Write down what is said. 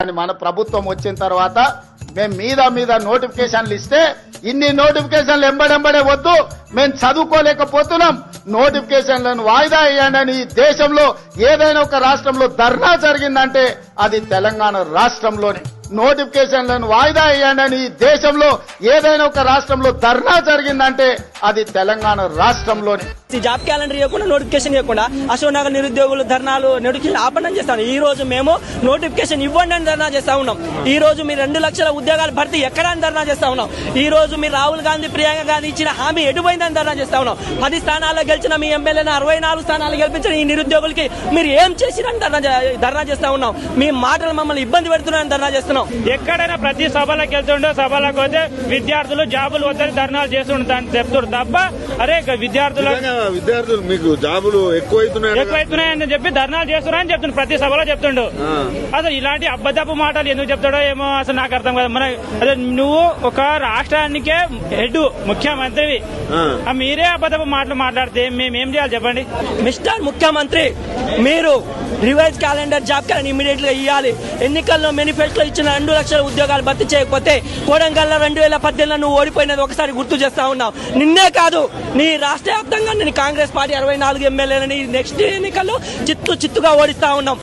కానీ మన ప్రభుత్వం వచ్చిన తర్వాత మేము మీద మీద నోటిఫికేషన్లు ఇస్తే ఇన్ని నోటిఫికేషన్లు ఎంబడెంబడే వద్దు మేము చదువుకోలేకపోతున్నాం. నోటిఫికేషన్లను వాయిదా వేయండి ఈ దేశంలో ఏదైనా ఒక రాష్ట్రంలో ధర్నా జరిగిందంటే అది తెలంగాణ రాష్ట్రంలోనే. నోటిఫికేషన్లను వాయిదా వేయండి ఈ దేశంలో ఏదైనా ఒక రాష్ట్రంలో ధర్నా జరిగిందంటే అది తెలంగాణ రాష్ట్రంలోనే. జాబ్ క్యాలెండర్ ఇవ్వకుండా నోటిఫికేషన్ ఇవ్వకుండా అశోక్ నగర్ నిరుద్యోగులు ధర్నాలు నోటిఫికేషన్ ఆపండి చేస్తాను. ఈ రోజు మేము నోటిఫికేషన్ ఇవ్వండి అని ధర్నా చేస్తా ఉన్నాం. ఈ రోజు మీరు రెండు లక్షల ఉద్యోగాలు భర్తీ ఎక్కడ అని ధర్నా చేస్తా ఉన్నాం. ఈ రోజు మీరు రాహుల్ గాంధీ ప్రియాంక గాంధీ ఇచ్చిన హామీ ఎటుపోయిందని ధర్నా చేస్తా ఉన్నాం. పది స్థానాల్లో గెలిచిన మీ ఎమ్మెల్యేని అరవై నాలుగు స్థానాలు గెలిపించిన ఈ నిరుద్యోగులకి మీరు ఏం చేసిరని ధర్నా ధర్నా చేస్తా ఉన్నాం. మీ మాటలు మమ్మల్ని ఇబ్బంది పెడుతున్నారని ధర్నా చేస్తున్నాం. ఎక్కడైనా ప్రతి సభలకు వెళ్తుండో సభలకు పోతే విద్యార్థులు జాబులు వద్దని ధర్నాలు చేస్తుంటారు చెప్తున్నారు తప్ప అరే విద్యార్థులు విద్యార్థులు మీకు జాబులు ఎక్కువైతున్నాయి ఎక్కువైతున్నాయని చెప్పి ధర్నాలు చేస్తున్నారని చెప్తుండు. ప్రతి సభలో చెప్తుండు. అసలు ఇలాంటి అబద్ధపు మాటలు ఎందుకు చెప్తాడో ఏమో అసలు నాకు అర్థం కాదు. మన అదే నువ్వు ఒక రాష్ట్రానికే హెడ్ ముఖ్యమంత్రివి. మీరే అబద్ధపు మాటలు మాట్లాడితే మేమేం చేయాలి చెప్పండి? మిస్టర్ ముఖ్యమంత్రి మీరు రివైజ్ క్యాలెండర్ జాబ్ క్యాలెండర్ ఇమీడియట్గా ఇవ్వాలి ఎన్నికల్లో మేనిఫెస్టో ఇచ్చిన రెండు లక్షల ఉద్యోగాలు భర్తీ చేయకపోతే కోడంగల్లో రెండు వేల పద్దెనిమిదిలో నువ్వు ఓడిపోయినది ఒకసారి గుర్తు చేస్తా ఉన్నావు. నిన్నే కాదు నీ రాష్ట్ర వ్యాప్తంగా నేను కాంగ్రెస్ పార్టీ అరవై నాలుగు ఎమ్మెల్యేలని నెక్స్ట్ ఎన్నికల్లో చిత్తు చిత్తుగా ఓడిస్తా ఉన్నాం.